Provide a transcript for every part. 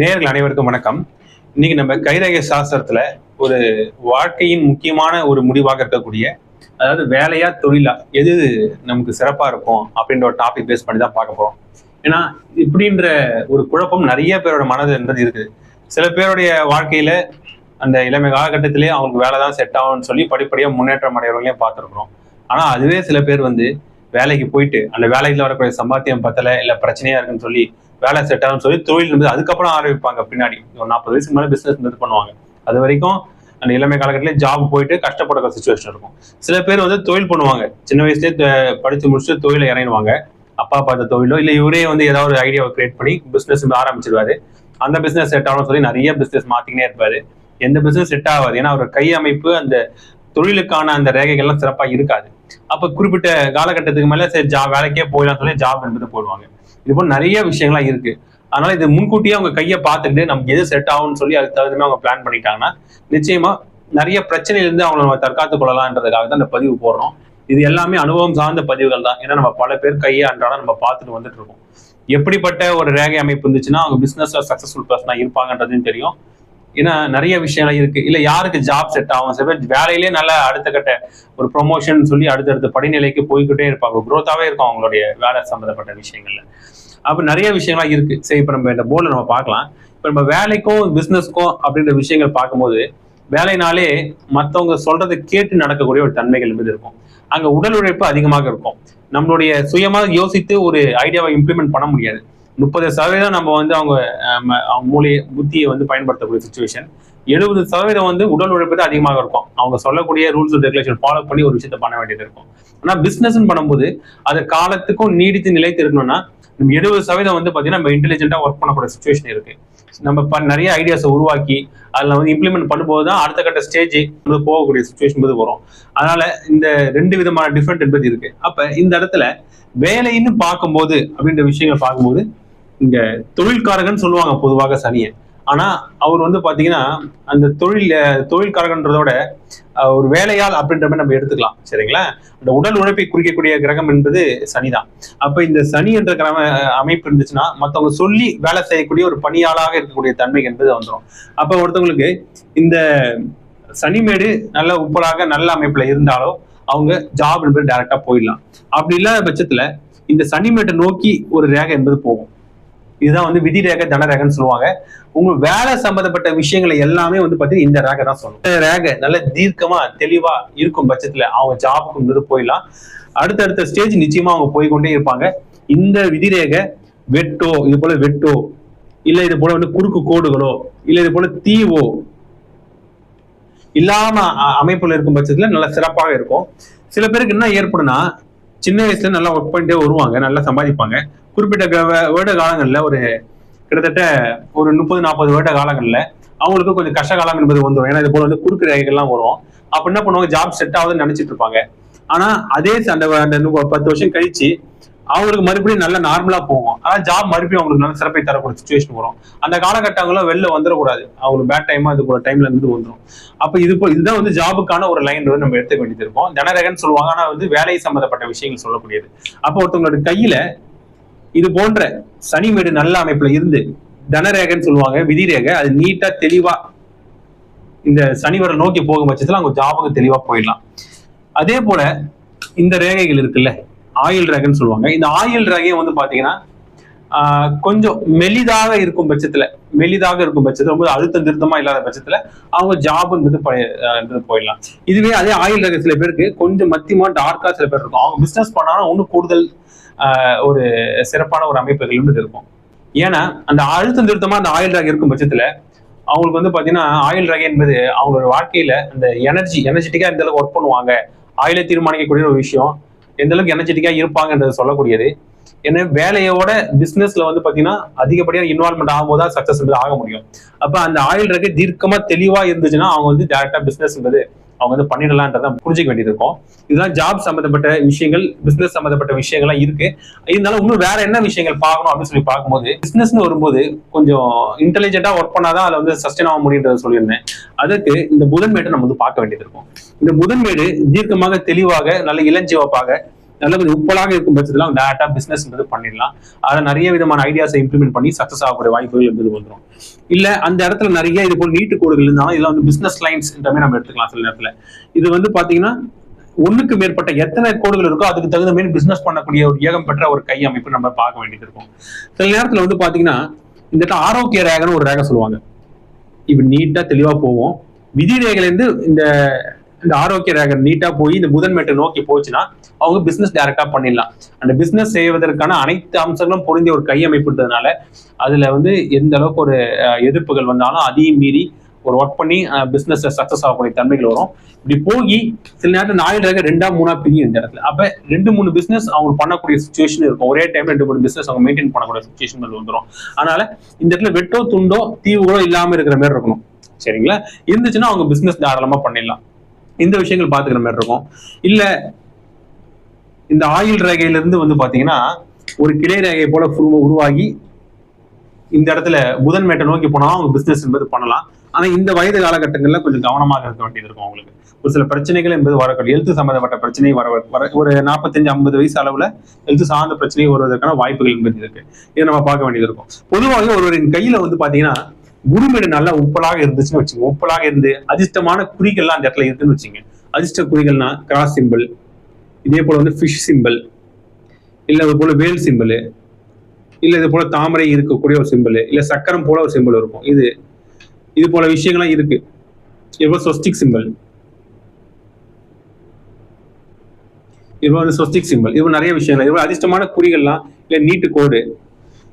நேர்கள் அனைவருக்கும் வணக்கம். இன்னைக்கு நம்ம கைரக சாஸ்திரத்துல ஒரு வாழ்க்கையின் முக்கியமான ஒரு முடிவாக இருக்கக்கூடிய அதாவது வேலையா தொழிலா எது நமக்கு சிறப்பா இருக்கும் அப்படின்ற ஒரு டாபிக் பேஸ் பண்ணி தான் பார்க்க போறோம். ஏன்னா இப்படின்ற ஒரு குழப்பம் நிறைய பேரோட மனதுன்றது இருக்குது சில பேருடைய வாழ்க்கையில அந்த இளமை காலகட்டத்திலே அவங்களுக்கு வேலை தான் செட் ஆகும்னு சொல்லி படிப்படியாக முன்னேற்றம் அடைகிறவங்களையும் பார்த்துருக்குறோம். ஆனால் அதுவே சில பேர் வந்து வேலைக்கு போயிட்டு அந்த வேலையில் வரக்கூடிய சம்பாத்தியம் பத்தல இல்லை பிரச்சனையா இருக்குன்னு சொல்லி வேலை செட் ஆகும்னு சொல்லி தொழில் இருந்து அதுக்கப்புறம் ஆரம்பிப்பாங்க. பின்னாடி ஒரு நாற்பது வயசுக்கு மேலே பிசினஸ் இது பண்ணுவாங்க. அது வரைக்கும் அந்த இளமை காலகட்டத்தில் ஜாப் போயிட்டு கஷ்டப்படுற சுச்சுவேஷன் இருக்கும். சில பேர் வந்து தொழில் பண்ணுவாங்க. சின்ன வயசுலேயே படித்து முடிச்சுட்டு தொழில இறங்குவாங்க அப்பா பார்த்த தொழிலோ இல்லை இவரே வந்து ஏதாவது ஒரு ஐடியாவை கிரியேட் பண்ணி பிஸ்னஸ் ஆரம்பிச்சிருவாரு. அந்த பிஸ்னஸ் செட் ஆகணும்னு சொல்லி நிறைய பிஸ்னஸ் மாத்திக்கினே இருப்பாரு. எந்த பிஸ்னஸ் செட் ஆகாது. ஏன்னா அவர் கை அமைப்பு அந்த தொழிலுக்கான அந்த ரேகைகள்லாம் சிறப்பாக இருக்காது. அப்போ குறிப்பிட்ட காலகட்டத்துக்கு மேலே சரி ஜா வேலைக்கே போயிடலாம் சொல்லி ஜாப் என்பது போடுவாங்க. இது போல நிறைய விஷயங்கள்லாம் இருக்கு. அதனால இது முன்கூட்டியே அவங்க கையை பார்த்துக்கிட்டு நமக்கு எது செட் ஆகும்னு சொல்லி அதுக்கு தகுந்த மாதிரி அவங்க பிளான் பண்ணிட்டாங்கன்னா நிச்சயமா நிறைய பிரச்சனையிலிருந்து அவங்கள நம்ம தற்காத்துக் கொள்ளலாம்ன்றதுக்காக தான் இந்த பதிவு போடுறோம். இது எல்லாமே அனுபவம் சார்ந்த பதிவுகள் தான். ஏன்னா நம்ம பல பேர் கையை அன்றாடம் நம்ம பார்த்துட்டு வந்துட்டு இருக்கோம். எப்படிப்பட்ட ஒரு ரேகை அமைப்பு இருந்துச்சுன்னா அவங்க பிசினஸ்ல சக்சஸ்ஃபுல் பர்சனா இருப்பாங்கன்றதுன்னு தெரியும். ஏன்னா நிறைய விஷயங்கள் இருக்கு. இல்ல யாருக்கு ஜாப் செட் ஆகும்? சில பேர் வேலையிலே நல்லா அடுத்த கட்ட ஒரு ப்ரொமோஷன் சொல்லி அடுத்தடுத்த படிநிலைக்கு போய்கிட்டே இருப்பாங்க. குரோத்தாவே இருக்கும் அவங்களுடைய வேலை சம்பந்தப்பட்ட விஷயங்கள்ல. அப்ப நிறைய விஷயங்கள்லாம் இருக்கு. சரி இப்ப நம்ம இந்த போர்டில் நம்ம பார்க்கலாம். இப்ப நம்ம வேலைக்கும் பிசினஸ்க்கும் அப்படின்ற விஷயங்கள் பார்க்கும்போது வேலைனாலே மற்றவங்க சொல்றதை கேட்டு நடக்கக்கூடிய ஒரு தன்மைகள் மீது இருக்கும். அங்க உடல் உழைப்பு அதிகமாக இருக்கும். நம்மளுடைய சுயமாக யோசித்து ஒரு ஐடியாவை இம்ப்ளிமெண்ட் பண்ண முடியாது. முப்பது சதவீதம் நம்ம வந்து அவங்க ஆம், அவங்க புத்தியை வந்து பயன்படுத்தக்கூடிய சுச்சுவேஷன் எழுபது சதவீதம் வந்து உடல் உழைப்பு தான் அதிகமாக இருக்கும். அவங்க சொல்லக்கூடிய ரூல்ஸ் அண்ட் ரெகுலேஷன் ஃபாலோ பண்ணி ஒரு விஷயத்தை பண்ண வேண்டியது இருக்கும். ஆனால் பிசினஸ் பண்ணும்போது அது காலத்துக்கும் நீடித்து நிலைத்து இருக்கணும்னா நம்ம எழுபது சதவீதம் வந்து பார்த்தீங்கன்னா நம்ம இன்டெலிஜென்ட்டாக ஒர்க் பண்ணக்கூடிய சுச்சுவேஷன் இருக்கு. நம்ம ப- நிறைய ஐடியாஸை உருவாக்கி அதில் வந்து இம்ப்ளிமெண்ட் பண்ணும்போது தான் அடுத்த கட்ட ஸ்டேஜ் போகக்கூடிய சுச்சுவேஷன் போது வரும். அதனால இந்த ரெண்டு விதமான டிஃப்ரெண்ட் என்பது இருக்கு. அப்போ இந்த இடத்துல வேலைன்னு பார்க்கும்போது அப்படின்ற விஷயங்களை பார்க்கும்போது இங்க தொழில்காரகன் சொல்லுவாங்க பொதுவாக சனியை. ஆனா அவர் வந்து பாத்தீங்கன்னா அந்த தொழில் தொழில்காரகன்றதோட ஒரு வேலையால் அப்படின்ற மாதிரி நம்ம எடுத்துக்கலாம். சரிங்களா? அந்த உடல் உழைப்பை குறிக்கக்கூடிய கிரகம் என்பது சனிதான். அப்ப இந்த சனி என்ற கிரம அமைப்பு இருந்துச்சுன்னா மத்தவங்க சொல்லி வேலை செய்யக்கூடிய ஒரு பணியாளாக இருக்கக்கூடிய தன்மை என்பது வந்துடும் அப்ப ஒருத்தவங்களுக்கு இந்த சனிமேடு நல்ல உப்பலாக நல்ல அமைப்புல இருந்தாலோ அவங்க ஜாப் என்பது டைரக்டா போயிடலாம். அப்படி இல்லாத பட்சத்துல இந்த சனிமேட்டை நோக்கி ஒரு ரேகை என்பது போகும். இதுதான் வந்து விதி ரேகை தன ரேகன்னு சொல்லுவாங்க. உங்க வேலை சம்பந்தப்பட்ட விஷயங்களை எல்லாமே வந்து பாத்தீங்கன்னா இந்த ரேகை தான் சொல்லணும். ரேக ரேகை நல்ல தீர்க்கமா தெளிவா இருக்கும் பட்சத்துல அவங்க ஜாபுக்கு வந்து போயிடலாம். அடுத்தடுத்த ஸ்டேஜ் நிச்சயமா அவங்க போய் கொண்டே இருப்பாங்க. இந்த விதி ரேகை வெட்டோ இது போல வெட்டோ இல்ல இது போல வந்து குறுக்கு கோடுகளோ இல்ல இது போல தீவோ இல்லாம அமைப்புல இருக்கும் பட்சத்துல நல்லா சிறப்பாக இருக்கும். சில பேருக்கு என்ன ஏற்படும்னா சின்ன வயசுல நல்லா ஒர்க் பண்ணிட்டே வருவாங்க நல்லா சம்பாதிப்பாங்க. குறிப்பிட்ட வருட காலங்கள்ல ஒரு கிட்டத்தட்ட ஒரு முப்பது நாற்பது வருட காலங்கள்ல அவங்களுக்கு கொஞ்சம் கஷ்ட காலம் என்பது வந்துடும் ஏன்னா இது போல வந்து குறுக்கு ரேகைகள்லாம் வரும். அப்ப என்ன பண்ணுவாங்க? ஜாப் செட் ஆகுதுன்னு நினைச்சிட்டு இருப்பாங்க. ஆனா அதே ச- அந்த அந்த பத்து வருஷம் கழிச்சு அவங்களுக்கு மறுபடியும் நல்ல நார்மலா போகும். ஆனா ஜாப் மறுபடியும் அவங்களுக்கு நல்ல சிறப்பை தரக்கூடிய சுச்சுவேஷன் வரும். அந்த காலகட்டங்களும் வெளில வந்துடக்கூடாது. அவங்களுக்கு பேட் டைமா அது கூட டைம்ல இருந்து வந்துடும் அப்ப இது போ- இதுதான் வந்து ஜாபுக்கான ஒரு லைன் வந்து நம்ம எடுத்துக்க வேண்டியது இருக்கும். ஜனரகன் சொல்லுவாங்க. ஆனா வந்து வேலை சம்பந்தப்பட்ட விஷயங்கள் சொல்லக்கூடியது. அப்போ ஒருத்தவங்களோட கையில இது போன்ற சனிமேடு நல்ல அமைப்புல இருந்து தனரேகன்னு சொல்லுவாங்க விதிரேகை. அது நீட்டா தெளிவா இந்த சனிவரை நோக்கி போகும் பட்சத்துல அவங்க ஜாபுக்கு தெளிவா போயிடலாம். அதே போல இந்த ரேகைகள் இருக்குல்ல ஆயில் ரேகைன்னு சொல்லுவாங்க. இந்த ஆயில் ரேகையை வந்து பாத்தீங்கன்னா கொஞ்சம் மெலிதாக இருக்கும் பட்சத்துல மெலிதாக இருக்கும் பட்சத்துல ரொம்ப அழுத்தம் திருத்தமா இல்லாத பட்சத்துல அவங்க ஜாப் பழைய- போயிடலாம். இதுவே அதே ஆயில் ரக சில பேருக்கு கொஞ்சம் மத்தியமா டார்க்கா சில பேர் இருக்கும். அவங்க பிசினஸ் பண்ணாலும் இன்னும் கூடுதல் ஒரு சிறப்பான ஒரு அமைப்புகள் இருக்கும். ஏன்னா அந்த அழுத்தம் திருத்தமா அந்த ஆயில் ரேகை இருக்கும் பட்சத்துல அவங்களுக்கு வந்து பாத்தீங்கன்னா ஆயில் ரகை என்பது அவங்களோட வாழ்க்கையில அந்த எனர்ஜி எனர்ஜெட்டிக்கா இந்த அளவுக்கு ஒர்க் பண்ணுவாங்க ஆயிலை தீர்மானிக்கக்கூடிய ஒரு விஷயம் எந்த அளவுக்கு எனர்ஜெட்டிக்கா இருப்பாங்கன்றது சொல்லக்கூடியது. ஏன்னா வேலையோட பிசினஸ்ல வந்து பாத்தீங்கன்னா அதிகப்படியான இன்வால்மெண்ட் ஆகும்போது தான் சக்சஸ் ஆக முடியும். அப்ப அந்த ஆயில் ரகை தீர்க்கமா தெளிவா இருந்துச்சுன்னா அவங்க வந்து டேரக்டா பிசினஸ்ன்றது அவங்க வந்து பண்ணிடலான்றதை புரிஞ்சுக்க வேண்டியது இருக்கும் இதெல்லாம் ஜாப் சம்பந்தப்பட்ட விஷயங்கள் பிசினஸ் சம்பந்தப்பட்ட விஷயங்கள்லாம் இருக்கு. இருந்தாலும் இன்னும் வேற என்ன விஷயங்கள் பார்க்கணும் அப்படின்னு சொல்லி பார்க்கும்போது பிசினஸ்னு வரும்போது கொஞ்சம் இன்டெலிஜென்ட்டா ஒர்க் பண்ணாதான் அதில் வந்து சஸ்டைன் ஆக முடியுன்றத சொல்லியிருந்தேன். அதுக்கு இந்த புதன்மேட்டை நம்ம வந்து பார்க்க வேண்டியது இருக்கும். இந்த புதன்மேடு தீர்க்கமாக தெளிவாக நல்ல இளஞ்சிவப்பாக நல்ல கொஞ்சம் உப்பலாக இருக்கும் பட்சத்துல டேரக்டா பிஸ்னஸ்ன்றது பண்ணிடலாம். அதை நிறைய விதமான ஐடியாஸை இம்ப்ளிமெண்ட் பண்ணி சக்ஸஸ் ஆகக்கூடிய வாய்ப்புகள் என்பது வந்துடும் இல்லை அந்த இடத்துல நிறைய இது போல் நீட்டு கோடுகள் இருந்தாலும் இதெல்லாம் வந்து பிஸ்னஸ் லைன்ஸ் மாதிரி நம்ம எடுத்துக்கலாம் சில நேரத்துல. இது வந்து பாத்தீங்கன்னா ஒண்ணுக்கு மேற்பட்ட எத்தனை கோடுகள் இருக்கோ அதுக்கு தகுந்த மாதிரி பிசினஸ் பண்ணக்கூடிய ஒரு ஏகம் பெற்ற ஒரு கை அமைப்பு நம்ம பார்க்க வேண்டியது இருக்கும். சில நேரத்துல வந்து பாத்தீங்கன்னா இந்த இடத்துல ஆரோக்கிய ரேகன்னு ஒரு ரேகம் சொல்லுவாங்க. இப்ப நீட்டா தெளிவா போவோம் விதி ரேகையில இருந்து இந்த இந்த ஆரோக்கிய ரேகர் நீட்டா போய் இந்த புதன்மேட்டை நோக்கி போச்சுன்னா அவங்க பிசினஸ் டைரக்டா பண்ணிடலாம். அந்த பிசினஸ் செய்வதற்கான அனைத்து அம்சங்களும் பொருந்திய ஒரு கையமைப்புன்றதுனால அதுல வந்து எந்த அளவுக்கு ஒரு எதிர்ப்புகள் வந்தாலும் அதையும் மீறி ஒரு ஒர்க் பண்ணி பிசினஸ் சக்சஸ் ஆகக்கூடிய தன்மைகள் வரும். இப்படி போய் சில நேரத்தில் நாலு ரேகர் ரெண்டா மூணா பிரியும் இந்த இடத்துல. அப்ப ரெண்டு மூணு பிசினஸ் அவங்க பண்ணக்கூடிய சுச்சுவேஷன் இருக்கும். ஒரே டைம் ரெண்டு மூணு பிசினஸ் அவங்க மெயின்டைன் பண்ணக்கூடிய சுச்சுவேஷன் வந்துடும் அதனால இந்த இடத்துல வெட்டோ துண்டோ தீவுகளோ இல்லாம இருக்கிற மாதிரி இருக்கணும். சரிங்களா? இருந்துச்சுன்னா அவங்க பிசினஸ் தாராளமா பண்ணிடலாம். இந்த விஷயங்கள் பாத்துக்கிற மாதிரி இருக்கும். இல்ல இந்த ஆயில் ரேகையில இருந்து வந்து பாத்தீங்கன்னா ஒரு கிளை ரேகை போல உருவாகி இந்த இடத்துல புதன் மேட்டை நோக்கி போனா அவங்க பிசினஸ் என்பது பண்ணலாம். ஆனா இந்த வயது காலகட்டங்கள்ல கொஞ்சம் கவனமாக இருக்க வேண்டியது இருக்கும் அவங்களுக்கு. ஒரு சில பிரச்சனைகள் என்பது வரக்கூடிய எழுத்து சம்பந்தப்பட்ட பிரச்சனை வர வர ஒரு நாற்பத்தஞ்சு ஐம்பது வயசு அளவுல எழுத்து சார்ந்த பிரச்சனை வருவதற்கான வாய்ப்புகள் என்பது இருக்கு. இதை நம்ம பார்க்க வேண்டியது இருக்கும். பொதுவாக ஒருவரின் கையில வந்து பாத்தீங்கன்னா குருமேடு நல்லா உப்பலாக இருந்துச்சுன்னு வச்சுங்க உப்பலாக இருந்து அதிர்ஷ்டமான குறிகள்லாம் அந்த இடத்துல இருக்குன்னு வச்சுங்க அதிர்ஷ்ட குறிகள்னா கிராஸ் சிம்பிள் இதே போல வந்து ஃபிஷ் சிம்பிள் இல்ல அது போல வேல் சிம்பிள் இல்ல இது போல தாமரை இருக்கக்கூடிய ஒரு சிம்பிள் இல்ல சக்கரம் போல ஒரு சிம்பிள் இருக்கும். இது இது போல விஷயங்கள்லாம் இருக்கு. இது போல சொஸ்டிக் சிம்பிள் இது வந்து சொஸ்டிக் சிம்பிள் இது நிறைய விஷயங்கள். இது அதிர்ஷ்டமான குறிகள்லாம் இல்ல நீட்டு கோடு.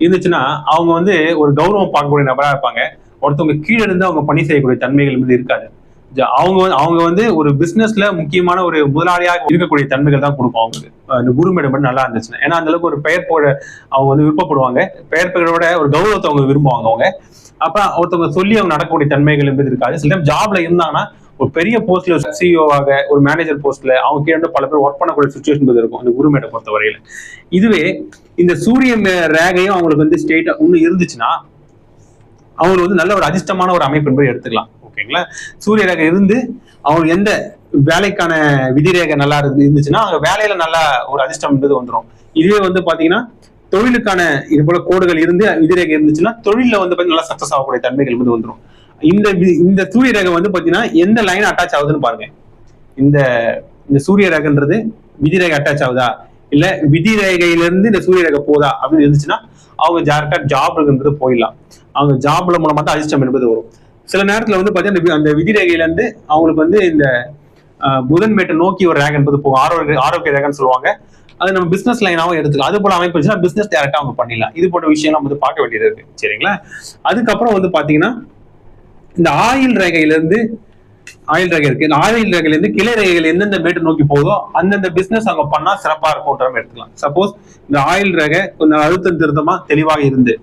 இருந்துச்சுன்னா அவங்க வந்து ஒரு கௌரவம் பார்க்கக்கூடிய நபரா இருப்பாங்க. ஒருத்தவங்க கீழே இருந்து அவங்க பணி செய்யக்கூடிய தன்மைகள் வந்து இருக்காது. அவங்க வந்து அவங்க வந்து ஒரு பிசினஸ்ல முக்கியமான ஒரு முதலாளியாக இருக்கக்கூடிய தன்மைகள் தான் கொடுக்கும் அவங்களுக்கு. அஹ் இந்த குருமேடம் மட்டும் நல்லா இருந்துச்சுன்னா. ஏன்னா அந்த அளவுக்கு ஒரு பெயர் போட அவங்க வந்து விருப்பப்படுவாங்க. பெயர் பெயரோட ஒரு கௌரவத்தை அவங்க விரும்புவாங்க அவங்க. அப்ப ஒருத்தவங்க சொல்லி அவங்க நடக்கக்கூடிய தன்மைகள் என்பது இருக்காது. சில டைம் ஜாப்ல இருந்தாங்கன்னா ஒரு பெரிய போஸ்ட்ல சிஇஓவாக ஒரு மேனேஜர் போஸ்ட்ல அவங்க கீழே பல பேர் ஒர்க் பண்ணக்கூடிய சுச்சுவேஷன் இருக்கும். அந்த குருமேடை பொறுத்த வரையில இதுவே இந்த சூரிய ரேகையும் அவங்களுக்கு வந்து ஸ்டேட்டா இன்னும் இருந்துச்சுன்னா அவங்களுக்கு வந்து நல்ல ஒரு அதிர்ஷ்டமான ஒரு அமைப்பு என்பதை எடுத்துக்கலாம். ஓகேங்களா? சூரிய ரேகை இருந்து அவங்க எந்த வேலைக்கான விதிரேகை நல்லா இருந்து இருந்துச்சுன்னா அவங்க வேலையில நல்லா ஒரு அதிர்ஷ்டம் என்பது வந்துடும் இதுவே வந்து பாத்தீங்கன்னா தொழிலுக்கான இது போல கோடுகள் இருந்து விதிரேகை இருந்துச்சுன்னா தொழில வந்து பாத்தீங்கன்னா நல்லா சக்சஸ் ஆகக்கூடிய தன்மைகள் வந்து வந்துடும் இந்த வி- இந்த சூரிய ரேகை வந்து பாத்தீங்கன்னா எந்த லைன் அட்டாச் ஆகுதுன்னு பாருங்க. இந்த இந்த சூரிய ரேகைன்றது விதிரேகை அட்டாச் ஆகுதா? இல்ல விதி ரேகையிலிருந்து இந்த சூரிய ரேகை போதா? அப்படின்னு இருந்துச்சுன்னா அவங்க ஜார்க்கா ஜாப்ன்றது போயிடலாம். அவங்க ஜாப்ல மூலமா தான் அதிர்ஷ்டம் என்பது வரும். சில நேரத்துல வந்து பாத்தீங்கன்னா வி- அந்த விதி ரேகையில இருந்து அவங்களுக்கு வந்து இந்த புதன் மேட்டை நோக்கி ஒரு ரேக் என்பது போகும். ஆரோக்கிய ஆரோக்கிய ரேகன்னு சொல்லுவாங்க. அது நம்ம பிசினஸ் லைனாவும் எடுத்துக்கலாம். அது போல அமைப்புச்சுன்னா பிசினஸ் டேரக்டா அவங்க பண்ணிடலாம். இது போன்ற விஷயம்லாம் வந்து பார்க்க வேண்டியது இருக்கு. சரிங்களா? அதுக்கப்புறம் வந்து பாத்தீங்கன்னா இந்த ஆயில் ரேகையிலிருந்து ஆயில் ரேகை இருக்கு. இந்த ஆயில் ரேகையிலிருந்து கிளை ரேகைகள் எந்தெந்த மேட்டு நோக்கி போகுதோ அந்தந்த பிசினஸ் அவங்க பண்ணா சிறப்பா இருக்கும்ன்ற எடுத்துக்கலாம். சப்போஸ் இந்த ஆயில் ரேகை கொஞ்சம் அழுத்தம் திருத்தமா தெளிவாக இருந்து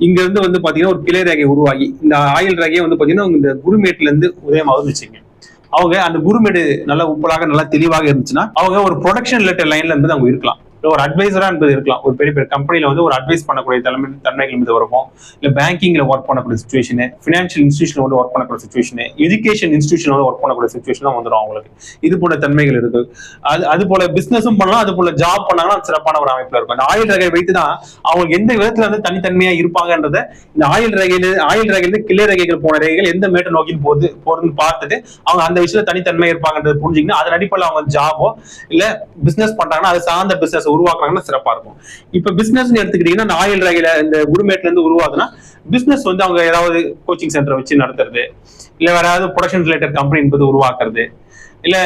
இங்க இருந்து வந்து பாத்தீங்கன்னா ஒரு கிளை ரேகை உருவாகி இந்த ஆயில் ரேகையை வந்து பாத்தீங்கன்னா இந்த குருமேட்ல இருந்து உதயமாகுதுன்னு வச்சுங்க அவங்க அந்த குருமேடு நல்லா உப்பலாக நல்லா தெளிவாக இருந்துச்சுன்னா அவங்க ஒரு ப்ரொடக்ஷன் ரிலேட்டட் லைன்ல இருந்து அவங்க இருக்கலாம். இல்லை ஒரு அட்வைசரா என்பது இருக்கலாம். ஒரு பெரிய பெரிய கம்பெனில வந்து ஒரு அட்வைஸ் பண்ணக்கூடிய தலைமை தன்மைகள் என்பது இருக்கும் இல்லை பேங்கிங்ல ஒர்க் பண்ணக்கூடிய சுச்சுவேஷன் ஃபினான்ஷியல் இன்ஸ்டியூஷன் வந்து ஒர்க் பண்ணக்கூடிய சுச்சுவேஷன் எஜுகேஷன் இன்ஸ்டியூஷன் வந்து ஒர்க் பண்ணக்கூடிய சுச்சுவேஷன் வந்துடும் அவங்களுக்கு. இது போல தன்மைகள் இருக்கு. அது அது போல பிசினஸும் பண்ணலாம் அது போல ஜாப் பண்ணாங்கன்னா சிறப்பான ஒரு அமைப்புல இருக்கும். அந்த ஆயில் ரகை வைத்து தான் அவங்க எந்த விதத்துல வந்து தனித்தன்மையா இருப்பாங்கன்றத இந்த ஆயில் ரகையில ஆயில் ரகையில கிளை ரகைகள் போன ரகைகள் எந்த மேட்டை நோக்கி போகுது போறதுன்னு பார்த்துட்டு அவங்க அந்த விஷயத்துல தனித்தன்மையா இருப்பாங்கன்றது புரிஞ்சுக்கிட்டு அதன் அடிப்படையில் அவங்க ஜாபோ இல்ல பிசினஸ் பண்றாங்கன்னா அது சார்ந்த பிசினஸ் உருவாக்குறாங்கன்னா சிறப்பா இருக்கும். இப்ப பிசினஸ் எடுத்துக்கிட்டீங்கன்னா இந்த ஆயில் ரயில இந்த குருமேட்ல இருந்து உருவாதுன்னா பிசினஸ் வந்து அவங்க ஏதாவது கோச்சிங் சென்டர் வச்சு நடத்துறது இல்ல வேற ஏதாவது ப்ரொடக்ஷன் ரிலேட்டட் கம்பெனி என்பது உருவாக்குறது இல்ல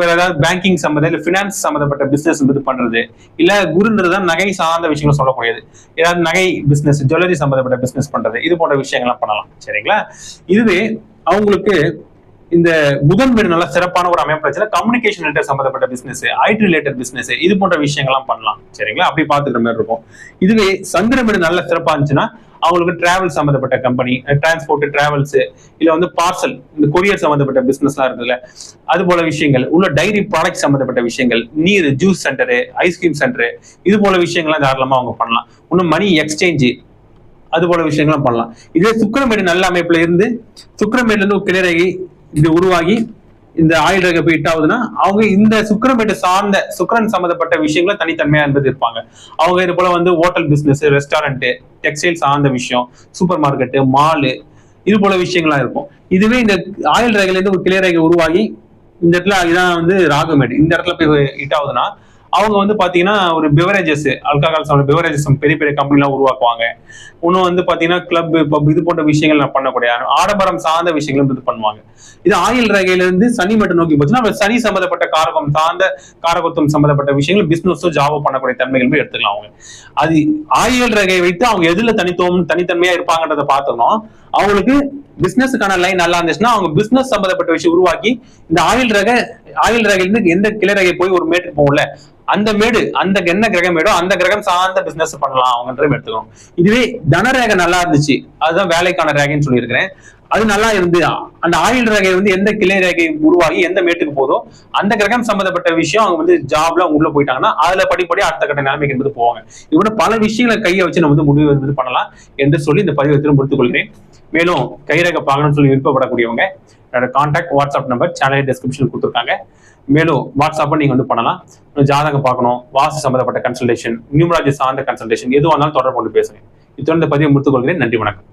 வேற ஏதாவது பேங்கிங் சம்மந்தம் இல்ல பினான்ஸ் சம்மந்தப்பட்ட பிசினஸ் என்பது பண்றது இல்ல குருன்றது தான் நகை சார்ந்த விஷயங்கள் சொல்லக்கூடியது. ஏதாவது நகை பிசினஸ் ஜுவல்லரி சம்மந்தப்பட்ட பிசினஸ் பண்றது இது போன்ற விஷயங்கள்லாம் பண்ணலாம். சரிங்களா? இதுவே அவங்களுக்கு இந்த புதன் வீடு நல்ல சிறப்பான ஒரு அமைப்பு வச்சுன்னா கம்யூனிகேஷன் ரிலேட்டட் சம்பந்தப்பட்ட பிசினஸ் ஐடி ரிலேட்டட் பிசினஸ் இது போன்ற விஷயங்கள்லாம் பண்ணலாம். சரிங்களா? அப்படி பாத்துக்கிற மாதிரி இருக்கும். இதுவே சந்திரன் வீடு நல்ல சிறப்பா இருந்துச்சுன்னா அவங்களுக்கு டிராவல் சம்பந்தப்பட்ட கம்பெனி டிரான்ஸ்போர்ட் டிராவல்ஸ் இல்ல வந்து பார்சல் இந்த கொரியர் சம்பந்தப்பட்ட பிஸ்னஸ்லாம் இருக்குல்ல அது போல விஷயங்கள் உள்ள டைரி ப்ராடக்ட் சம்பந்தப்பட்ட விஷயங்கள் நீர் ஜூஸ் சென்டரு ஐஸ்கிரீம் சென்டரு இது போல விஷயங்கள்லாம் தாராளமா அவங்க பண்ணலாம். இன்னும் மணி எக்ஸ்சேஞ்சு அது போல விஷயங்களும் பண்ணலாம். இதே சுக்கரமேடு நல்ல அமைப்புல இருந்து சுக்கரமேடுல இருந்து கிளியரகி இது உருவாகி இந்த ஆயுள் ரேகை போய் இட்டாவதுன்னா அவங்க இந்த சுக்கரமேட்டு சார்ந்த சுக்கரன் சம்மந்தப்பட்ட விஷயங்களை தனித்தன்மையா இருந்தது இருப்பாங்க. அவங்க இது போல வந்து ஹோட்டல் பிசினஸ் ரெஸ்டாரண்ட் டெக்ஸ்டைல் சார்ந்த விஷயம் சூப்பர் மார்க்கெட்டு மாலு இது போல விஷயங்களா இருக்கும். இதுவே இந்த ஆயுள் ரேகையில இருந்து ஒரு கிளிய ரேகை உருவாகி இந்த இடத்துல இதான் வந்து ராகுமேடு. இந்த இடத்துல போய் ஹிட் ஆகுதுன்னா அவங்க வந்து பாத்தீங்கன்னா ஒரு பெவரேஜஸ் அல்கஹால் சாப்பிட பெரிய பெரிய கம்பெனிலாம் உருவாக்குவாங்க. இன்னும் வந்து பாத்தீங்கன்னா கிளப் இப்போ இது போன்ற விஷயங்கள் நான் பண்ணக்கூடிய ஆடம்பரம் சார்ந்த விஷயங்களும் இது பண்ணுவாங்க. இது ஆயுள் ரகையிலிருந்து சனி மட்டும் நோக்கி போச்சுன்னா சனி சம்பந்தப்பட்ட காரகம் சார்ந்த காரகத்துவம் சம்பந்தப்பட்ட விஷயங்கள் பிசினஸோ ஜாபோ பண்ணக்கூடிய தன்மைகள் எடுத்துக்கலாம் அவங்க. அது ஆயுள் ரேகையை வைத்து அவங்க எதுல தனித்துவம் தனித்தன்மையா இருப்பாங்கன்றத பார்த்தோம்னா அவங்களுக்கு பிசினஸுக்கான லைன் நல்லா இருந்துச்சுன்னா அவங்க பிசினஸ் சம்பந்தப்பட்ட விஷயம் உருவாக்கி இந்த ஆயுள் ரக ஆயுள் ரேகையிலிருந்து எந்த கிளை ரேகை போய் ஒரு மேட்டுக்கு போகும்ல அந்த மேடு அந்த என்ன கிரகம் மேடோ அந்த கிரகம் சார்ந்த பிசினஸ் பண்ணலாம் அவங்கன்ற எடுத்துக்கணும் இதுவே தனரேகை நல்லா இருந்துச்சு. அதுதான் வேலைக்கான ரேகைன்னு சொல்லியிருக்கிறேன். அது நல்லா இருந்து அந்த ஆயுள் ரேகை வந்து எந்த கிளை ரேகை உருவாகி எந்த மேட்டுக்கு போதோ அந்த கிரகம் சம்பந்தப்பட்ட விஷயம் அவங்க வந்து ஜாப்ல உள்ள போயிட்டாங்கன்னா அதுல படிப்படி அடுத்த கட்ட நிலைமைக்கு என்பது போவாங்க. இதோட பல விஷயங்களை கையை வச்சு நம்ம வந்து முடிவு வந்து பண்ணலாம் என்று சொல்லி இந்த பதிவை திரும்ப முடித்துக் மேலும் கைரேகை பார்க்கணும்னு சொல்லி விருப்பப்படக்கூடியவங்க என்னோட contact WhatsApp number channel description கொடுத்துருக்காங்க. மேலும் வாட்ஸ்அப்பை நீங்க வந்து பண்ணலாம். ஜாதகம் பார்க்கணும் வாசு சம்பந்தப்பட்ட கன்சல்டேஷன் நியூமராஜி சார்ந்த கன்சல்டேஷன் எதுவாக இருந்தாலும் தொடர்பு கொண்டு பேசுங்க. இத்தொடர்ந்து பதிவை முடித்துக்கொள்கிறேன் நன்றி வணக்கம்.